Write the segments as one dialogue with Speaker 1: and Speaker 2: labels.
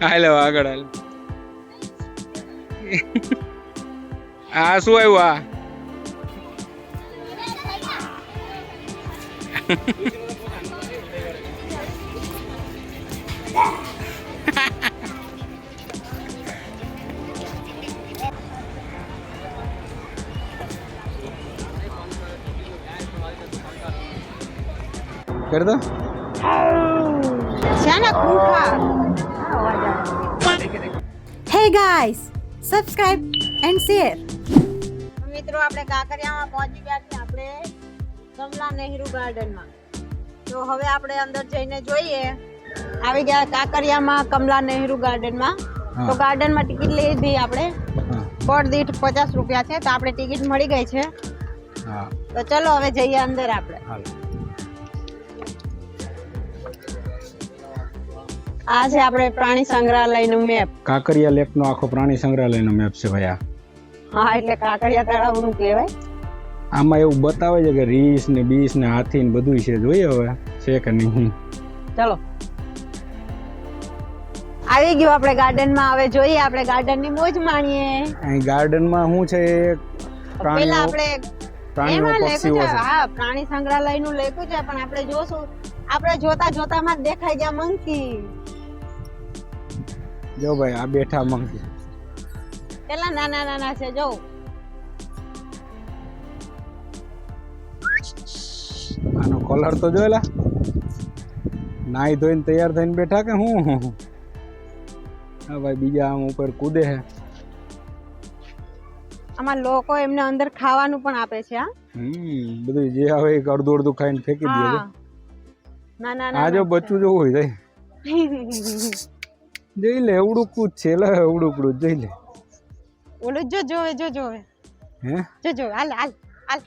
Speaker 1: હાલો આગળ હાલ આ શું આવ્યું આ કરી દો
Speaker 2: છે ને ખૂંખા હે ગાઈસ સબસ્ક્રાઇબ એન્ડ શેર મિત્રો આપણે કાંકરિયામાં પહોંચી ગયા છીએ આપણે કમલા નહેરુ ગાર્ડનમાં. તો હવે આપણે અંદર જઈને જોઈએ. આવી ગયા કાંકરિયામાં કમલા નહેરુ ગાર્ડનમાં. તો ગાર્ડનમાં ટિકિટ લીધી આપણે. પર દીઠ પચાસ રૂપિયા છે તો આપણે ટિકિટ મળી ગઈ છે. તો ચલો હવે જઈએ અંદર આપણે. આ છે આપણે પ્રાણી સંગ્રહાલયનો મેપ
Speaker 1: કાંકરિયા લેકનો આખો પ્રાણી સંગ્રહાલયનો મેપ છે ભાઈ આ.
Speaker 2: હા એટલે કાંકરિયા તળાવનું કહેવાય.
Speaker 1: આમાં એવું બતાવે છે કે રીસ ને બીસ ને હાથી ને બધું છે જોઈએ હવે છે કે નહીં?
Speaker 2: ચલો. આવી ગયું આપણે ગાર્ડનમાં હવે જોઈએ આપણે ગાર્ડનની મોજ માણીએ.
Speaker 1: અહીં ગાર્ડનમાં શું છે
Speaker 2: પેલા આપણે
Speaker 1: પ્રાણીઓ પક્ષીઓ
Speaker 2: છે. હા પ્રાણી સંગ્રહાલયનું લખ્યું છે પણ આપણે જોશું આપણે જોતા જોતામાં માં દેખાઈ ગયા મંકી.
Speaker 1: જો ભાઈ આ બેઠા મંકી.
Speaker 2: પેલા નાના નાના છે જો.
Speaker 1: આનો કલર તો જોયેલા નાઈ ધોઈને તૈયાર થઈને બેઠા કે હું? હા ભાઈ બીજા આમ ઉપર કૂદે હે.
Speaker 2: આમાં લોકો એમને અંદર ખાવાનું પણ આપે છે હા.
Speaker 1: હમ બધું જે આવે એક અડધું અડધું ખાઈને ફેંકી દે ના
Speaker 2: ના ના
Speaker 1: આ જો બચ્ચું જોવું હોય જાય જોઈ લે એવડું કૂદ છે. લે એવડું કૂદ જોઈ લે.
Speaker 2: ઓલું જો જોવે જો જોવે
Speaker 1: હે?
Speaker 2: જો જો હાલ હાલ હાલ.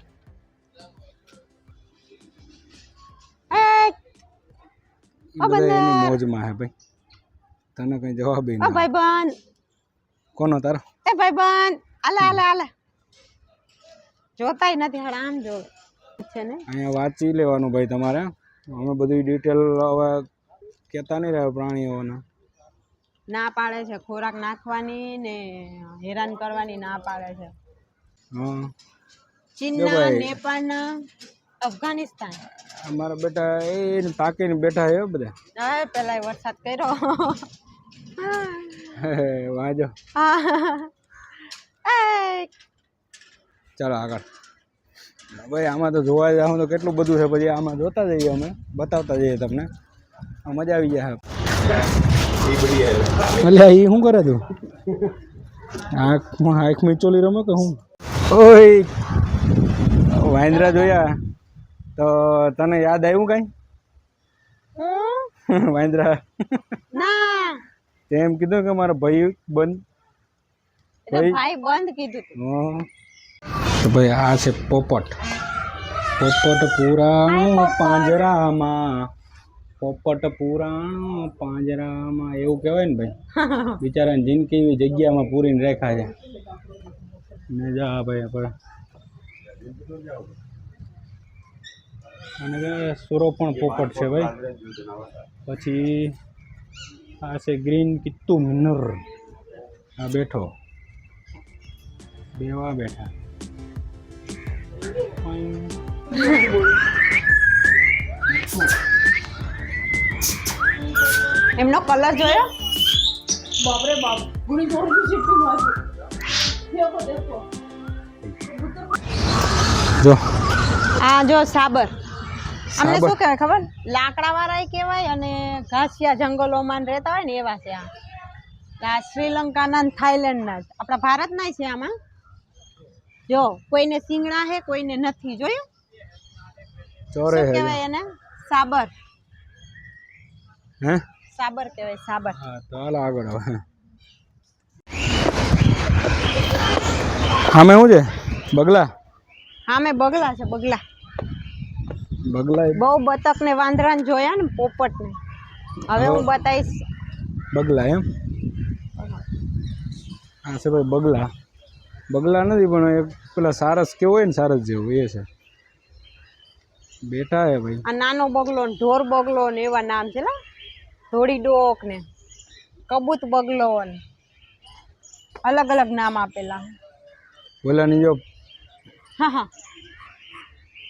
Speaker 2: ઓ બંને.
Speaker 1: મોજમાં હે ભાઈ. તને કઈ જવાબ
Speaker 2: ઓ
Speaker 1: ભાઈ
Speaker 2: ભાઈબંધ
Speaker 1: કોનો તારો?
Speaker 2: એ ભાઈબંધ આલે આલે આલે જોતાય નથી હાલ આમ છે ને?
Speaker 1: અહીંયા વાંચી લેવાનું ભાઈ તમારે. અમે બધી ડિટેલ હવે કહેતા નહીં રહ્યા પ્રાણીઓના.
Speaker 2: ના પાડે છે. ખોરાક નાખવાની ને હેરાન કરવાની ના પાડે છે. ચીનના નેપાળના અફઘાનિસ્તાન.
Speaker 1: અમારા બેટા એ તાકીને બેઠા હે બધા.
Speaker 2: હા પેલા વરસાદ કર્યો.
Speaker 1: વાંજો.
Speaker 2: એ,
Speaker 1: ચાલો આગળ. ભાઈ આમાં તો જોવા જાવ તો કેટલું બધું છે પછી આમાં જોતા જઈએ અમે બતાવતા જઈએ તમને. આ મજા આવી જાય. અલ્યા એ શું કરે તું? આંખમાં આંખ ચોલી રમે કે હું ઓય વાંદરા જોયા. તો તને યાદ આવ્યું કઈ?
Speaker 2: હું?
Speaker 1: વાંદરા.
Speaker 2: ના.
Speaker 1: તેમ કીધું કે મારા ભાઈ બંધ.
Speaker 2: ભાઈ? બંધ કીધું તો.
Speaker 1: ભાઈ આ છે પોપટ. પોપટ પૂરા પાંજરામાં. પોપટ પુરાણ, પાંજરામાં એવું કહેવાય ને ભાઈ. બિચારાની જિંદગી એવી જગ્યામાં પૂરીને રેખા છે. ને જા ભાઈ આપણે. અને સુરો પણ પોપટ છે ભાઈ. પછી આ છે ગ્રીન કિત્તુ મિનર આ બેઠો. બેવા બેઠા.
Speaker 2: એમનો કલર જોયો?
Speaker 1: જો.
Speaker 2: આ જો સાબર. અમને શું કહેવાય ખબર? લાકડા વાળા કહેવાય અને ઘાસિયા જંગલોમાં રહેતા હોય ને એવા છે આ. આ શ્રીલંકાના ને થાઈલેન્ડના આપણા ભારતના છે આમાં. જો કોઈને સિંગડા હે કોઈને નથી. જોયું?
Speaker 1: ચોરે
Speaker 2: કહેવાય એને? સાબર.
Speaker 1: હે?
Speaker 2: સાબર કહેવાય સાબર.
Speaker 1: હા તો હાલો આગળ હવે. સામે શું છે? બગલા?
Speaker 2: હા મેં બગલા છે બગલા.
Speaker 1: બગલા
Speaker 2: બહુ બતક ને વાંદરા ને જોયા ને પોપટ ને હવે હું બતાવીશ.
Speaker 1: બગલા એમ? હા છે ભાઈ બગલા. બગલા નથી પણ એ પેલા સારસ કેવો હોય ને સારસ જેવું એ છે. બેઠા હે ભાઈ.
Speaker 2: આ નાનો બગલો ને ઢોર બગલો ને એવા નામ છે લા. ધોળી ડોક ને કબૂત બગલો ને અલગ અલગ નામ આપેલા.
Speaker 1: ઓલાની જો
Speaker 2: હા હા.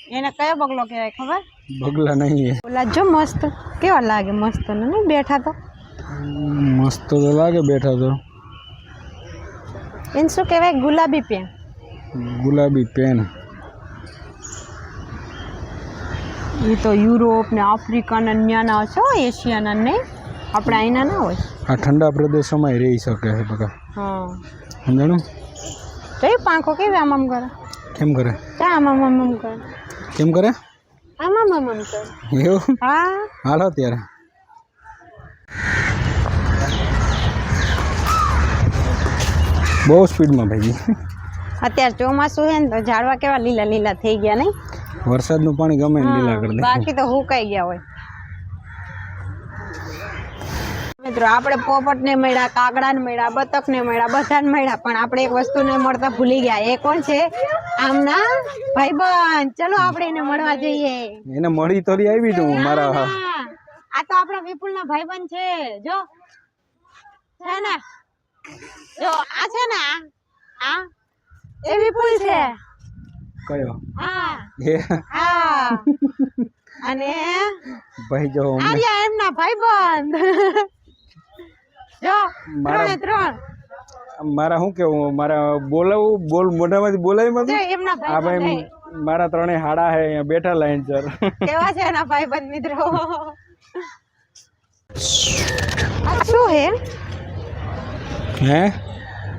Speaker 2: એને કયો બગલો કહેવાય ખબર?
Speaker 1: બગલા નહીં.
Speaker 2: ઓલા જો મસ્ત કેવા લાગે મસ્ત ને નહીં બેઠા તો?
Speaker 1: મસ્ત તો લાગે બેઠા તો.
Speaker 2: એને શું કહેવાય? ગુલાબી પેન.
Speaker 1: ગુલાબી પેન.
Speaker 2: એ તો યુરોપ ને આફ્રિકા ને ન્યાના હશે હો, એશિયાના નહીં? આપણે અહીંના ના હોય.
Speaker 1: આ ઠંડા પ્રદેશોમાં રહી શકે છે બકા
Speaker 2: હા.
Speaker 1: સમજાણું?
Speaker 2: તો એ પાંખો કેવી આમ આમ કરે?
Speaker 1: કેમ કરે?
Speaker 2: ક્યાં આમ આમ આમ આમ કરે?
Speaker 1: કેમ કરે?
Speaker 2: આમ આમ આમ આમ કરે.
Speaker 1: એવું?
Speaker 2: હા.
Speaker 1: હાલો ત્યારે. બહુ સ્પીડમાં ભાઈ.
Speaker 2: અત્યારે ચોમાસું છે ને તો ઝાડવા કેવા લીલા લીલા થઈ ગયા નહીં?
Speaker 1: વરસાદનું પાણી ગમે લીલા કરી
Speaker 2: બાકી તો હુકાઈ ગયા હોય. મિત્રો આપણે પોપટ ને મળ્યા કાગડા ને મળ્યા બતક ને મળ્યા બધા ને મળ્યા પણ આપણે એક વસ્તુ ને મળતા ભૂલી ગયા. એ કોણ છે? આમના ભાઈબંધ. ચલો આપણે એને મળવા જઈએ.
Speaker 1: એને મળી તો આવી તું મારા
Speaker 2: આ તો આપણા વિપુલ ના ભાઈબંધ છે. જો છે ને? જો આ છે ને? આ? એ વિપુલ છે.
Speaker 1: કયો?
Speaker 2: અને
Speaker 1: ભાઈ જો
Speaker 2: આર્યા એમના ભાઈબંધ જો
Speaker 1: મારા-
Speaker 2: ત્રણે ત્રણ.
Speaker 1: મારા શું કેવું? મારા બોલાવું બોલ મોઢામાંથી બોલાવી
Speaker 2: જો
Speaker 1: માંથી
Speaker 2: એમના
Speaker 1: આ ભાઈ મારા ત્રણેય હાડા હે અહીંયા બેઠા લાઈન સર
Speaker 2: કેવા છે એના ભાઈબંધ મિત્રો? આ શું હે?
Speaker 1: હે?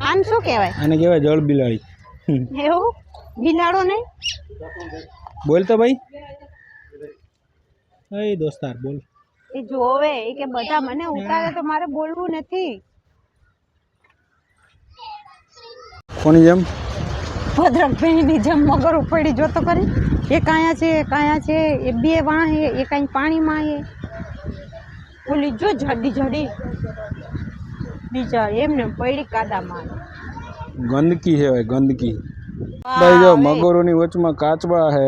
Speaker 2: આમ શું કહેવાય?
Speaker 1: આને કહેવાય જળ બિલાડી.
Speaker 2: એવું? બિલાડો નહીં?
Speaker 1: બોલ તો ભાઈ. એ દોસ્તાર બોલ.
Speaker 2: એ જોવે એ કે બધા મને ઉતારે તો મારે બોલવું નથી.
Speaker 1: કોની જેમ?
Speaker 2: ભદ્રકભાઈની જેમ મગર ઉપડી જોતો કરી એ કાયા છે કાયા છે એ બે વાહે એ કાંઈ પાણીમાં હે. ઓલી જો જડી જડી બીજા એમને પડી કાદામાં.
Speaker 1: ગંદકી છે ભાઈ ગંદકી. ભાઈ જો મગરોની વચમાં કાચબા હે.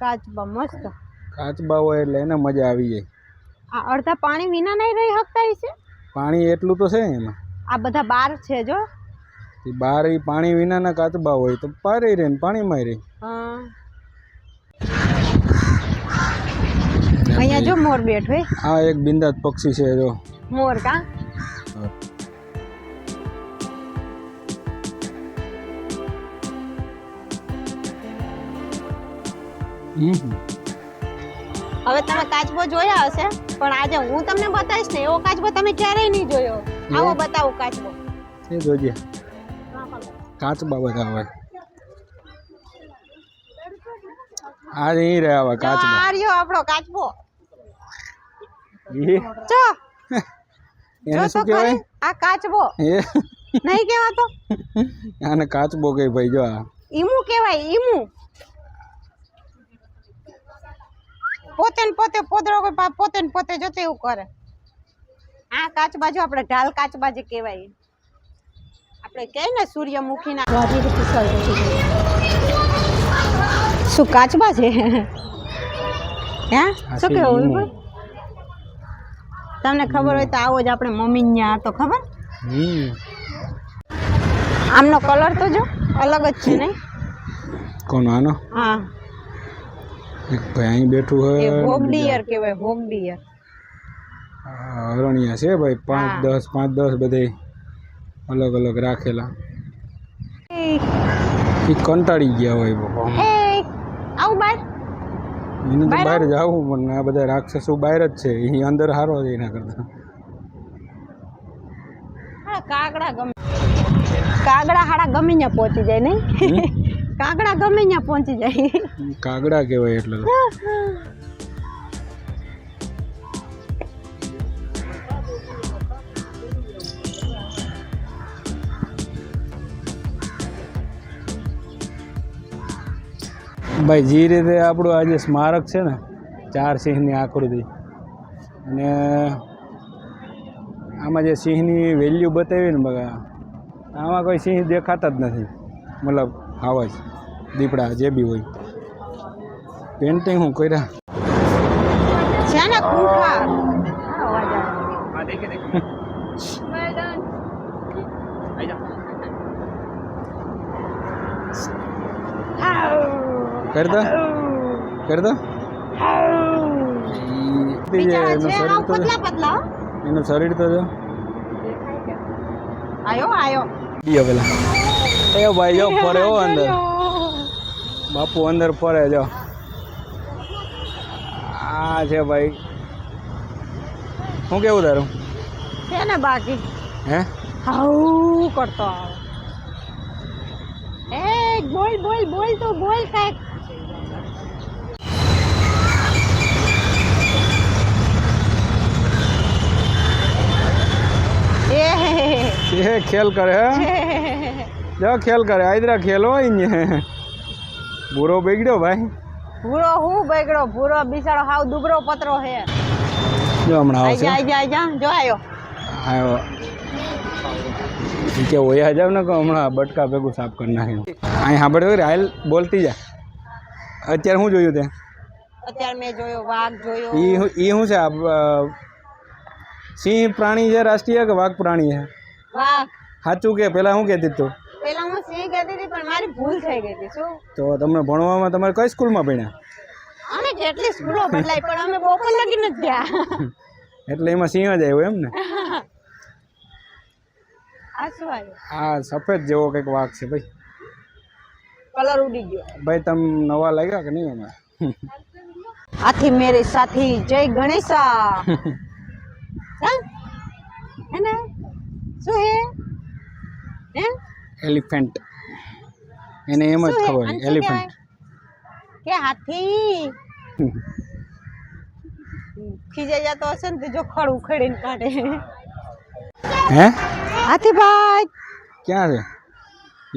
Speaker 2: કાચબા મસ્ત.
Speaker 1: કાચબા હોય એટલે એને મજા આવી જાય.
Speaker 2: આ અડધા પાણી વિના નહીં રહી શકતા છે?
Speaker 1: પાણી એટલું તો છે એમાં.
Speaker 2: આ બધા બાર છે જો.
Speaker 1: બાર એ પાણી વિનાના કાચબા હોય તો પારે રહે ને પાણીમાં રહે.
Speaker 2: અહીંયા જો મોર બેઠો હા.
Speaker 1: આ એક બિંદાત પક્ષી છે જો.
Speaker 2: મોર કા? હવે તમે કાચબો જોયા હશે પણ આજે હું તમને બતાવીશ ને એવો કાચબો તમે ક્યારેય નહીં જોયો. આવો બતાવો કાચબો.
Speaker 1: એ જોજે. કાચબા હોય. આ નહીં રહે
Speaker 2: હવે
Speaker 1: કાચબો.
Speaker 2: આ રહ્યો આપણો કાચબો. જો.
Speaker 1: એને શું કહેવાય?
Speaker 2: આ કાચબો. નહીં કહેવાતો?
Speaker 1: આને કાચબો કઈ ભાઈ જો આ.
Speaker 2: ઈમુ કહેવાય ઈમુ. પોતે ને પોતે પોદરો પોતે ને પોતે જોતે એવું કરે? આ કાચબાજુ આપણે ઢાલ કાચબાજી કહેવાય. આપણે કહે ને સૂર્યમુખીના. શું કાચબા છે હે શું કેવું તમને ખબર હોય તો આવો જ આપણે મમ્મી ન્યા તો ખબર? આમનો કલર તો જો અલગ જ છે નહીં
Speaker 1: કોનો આનો?
Speaker 2: હા.
Speaker 1: એક ભાઈ અહીં બેઠું હોય.
Speaker 2: હોગ ડિયર કહેવાય હોમ ડિયર
Speaker 1: હરણિયા છે ભાઈ પાંચ દસ પાંચ દસ બધે અલગ અલગ રાખેલા. એ કંટાળી ગયા હોય બાપા
Speaker 2: આવું બાર?
Speaker 1: એને તો
Speaker 2: બહાર
Speaker 1: બહાર જવું પણ આ બધા રાક્ષસો બહાર જ છે. એ અંદર હારો છે એના કરતા.
Speaker 2: કાગડા ગમે કાગડા હાડા ગમીને પહોંચી જાય નહીં? કાગડા ગમે ત્યાં પહોંચી જાય.
Speaker 1: કાગડા કહેવાય એટલે ભાઈ, જે રીતે આપણું આજે સ્મારક છે ને, ચાર સિંહની આકૃતિ. અને આમાં જે સિંહની વેલ્યુ બતાવી ને બગા, આમાં કોઈ સિંહ દેખાતા જ નથી. મતલબ આવા જ દીપડા જે બી હોય. પેન્ટિંગ હું કર્યા. કરતા?
Speaker 2: કરતા?
Speaker 1: એનું શરીર તો એનું શરીર તો જો.
Speaker 2: આયો આયો.
Speaker 1: બી હવે એ ભાઈ જો ફરે હો અંદર. બાપુ અંદર ફરે જો. આ છે ભાઈ. શું કેવું તારું?
Speaker 2: છે ને બાકી.
Speaker 1: હે?
Speaker 2: હાઉ કરતો એ બોલ બોલ બોલ તો બોલ કાંઈક. એ
Speaker 1: એ ખેલ કરે હે? જો ખેલ કરે આદરા ખેલ હોય ને. બુરો બગડ્યો ભાઈ.
Speaker 2: ભૂરો હું બગડો ભૂરો બિચારો હાવ દુબળો પતરો હે
Speaker 1: જો હમણાં
Speaker 2: આઈ જા
Speaker 1: આવશે
Speaker 2: આઈ જા આઈ જા જો આયો.
Speaker 1: આવ્યો ઈ કે ઓયા જાવ ને કે હમણાં બટકા ભેગું સાફ કરી નાખ્યું. અહીં સાંભળ્યો રે હાલ બોલતી જા. અત્યારે શું જોયું તે?
Speaker 2: અત્યારે મેં જોયો વાઘ જોયો.
Speaker 1: ઈ હું- ઈ શું છે? આ, અ, સિંહ પ્રાણી છે રાષ્ટ્રીય કે વાઘ પ્રાણી છે?
Speaker 2: વાઘ.
Speaker 1: સાચું કે પેલા શું કહેતી તું?
Speaker 2: પેલા હું સી કહેતી હતી પણ મારી ભૂલ થઈ ગઈ હતી શું?
Speaker 1: તો તમને ભણવામાં તમારે કઈ સ્કૂલમાં ભણ્યા?
Speaker 2: અમે કેટલી સ્કૂલો બદલાઈ પણ અમે બપોર લગી નથી ગયા.
Speaker 1: એટલે એમાં સિંહ જ આવ્યો એમ ને?
Speaker 2: આ શું આવ્યું?
Speaker 1: આ સફેદ જેવો કંઈક વાઘ છે ભાઈ.
Speaker 2: કલર ઉડી ગયો.
Speaker 1: ભાઈ તમે નવા લાગ્યા કે નહીં એમાં
Speaker 2: આથી મેરી સાથી જય ગણેશા. હે ને? શું હે? હે?
Speaker 1: એલિફન્ટ. એને એમ જ ખબર એલિફન્ટ.
Speaker 2: કે હાથી? ખીજાઈ જતો હશે ને જો ખડ ઉખેડીને કાઢે.
Speaker 1: હે?
Speaker 2: હાથી ભાઈ.
Speaker 1: ક્યાં છે?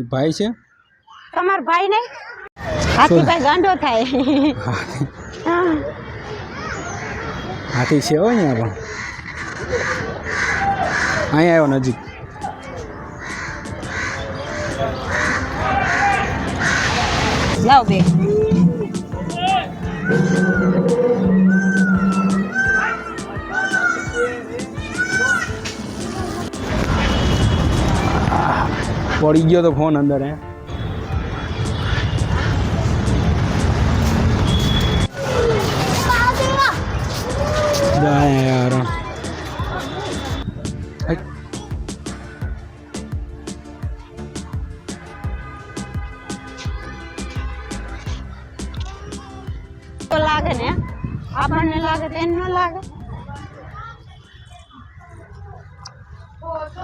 Speaker 1: એ ભાઈ છે?
Speaker 2: તમાર ભાઈ ને હાથી ભાઈ ગાંડો થાય.
Speaker 1: હાથી છે હો અહીંયા પણ. અહીંયા આવ્યો નજીક.
Speaker 2: લાવ બે.
Speaker 1: પડી ગયો તો ફોન અંદર હે. જાય યાર.
Speaker 2: તો લાગે ને આપણને લાગે તો એને ન લાગે.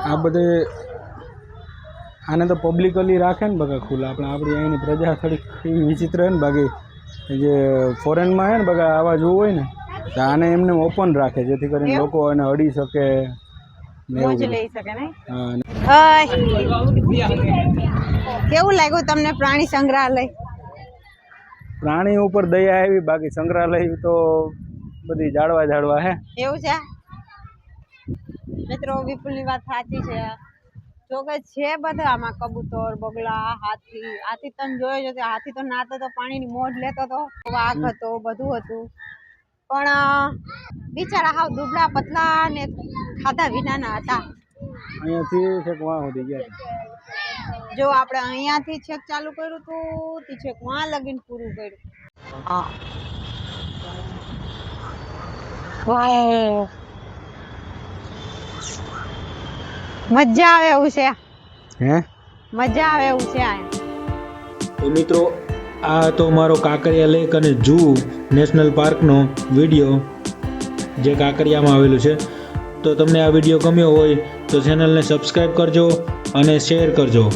Speaker 1: આ બધે આને તો પબ્લિકલી રાખે ને બગા ખુલ્લા. આપણે આપણી અહીંની પ્રજા થોડીક વિચિત્ર હોય ને બાકી જે ફોરેનમાં છે ને બગા આવા જોવું હોય ને તો આને એમને ઓપન રાખે જેથી કરીને લોકો એને અડી શકે હા,
Speaker 2: કેવું લાગ્યું તમને પ્રાણી સંગ્રહાલય?
Speaker 1: પ્રાણી ઉપર દયા આવી બાકી સંગ્રહાલય તો બધી જાળવા જાળવા હે.
Speaker 2: એવું છે? મિત્રો વિપુલની વાત સાચી છે. જો કે છે બધા આમાં કબૂતર બગલા હાથી. હાથી તને જોયો છે હાથી તો નાતો તો પાણીની મોઢ લેતો તો. વાઘ હતો બધું હતું. પણ બિચારા હાવ દુબળા પતલા ને ખાધા વિનાના હતા.
Speaker 1: અહીંયાથી છેક વાહ સુધી ગયા. હતા.
Speaker 2: જો આપણે અહીંયાથી છેક ચાલુ કર્યું હતું તે છેક વાં લગીન પૂરું કર્યું. હા. મજા આવે એવું છે.
Speaker 1: હે?
Speaker 2: મજા આવે એવું છે આ.
Speaker 3: તો મિત્રો આ તો મારો કાંકરિયા લેક અને જૂ નેશનલ પાર્કનો વીડિયો જે કાંકરિયામાં આવેલું છે. તો તમને આ વીડિયો ગમ્યો હોય તો ચેનલને સબસ્ક્રાઈબ કરજો અને શેર કરજો.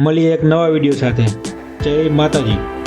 Speaker 3: મળીએ એક નવા વીડિયો સાથે. જય માતાજી.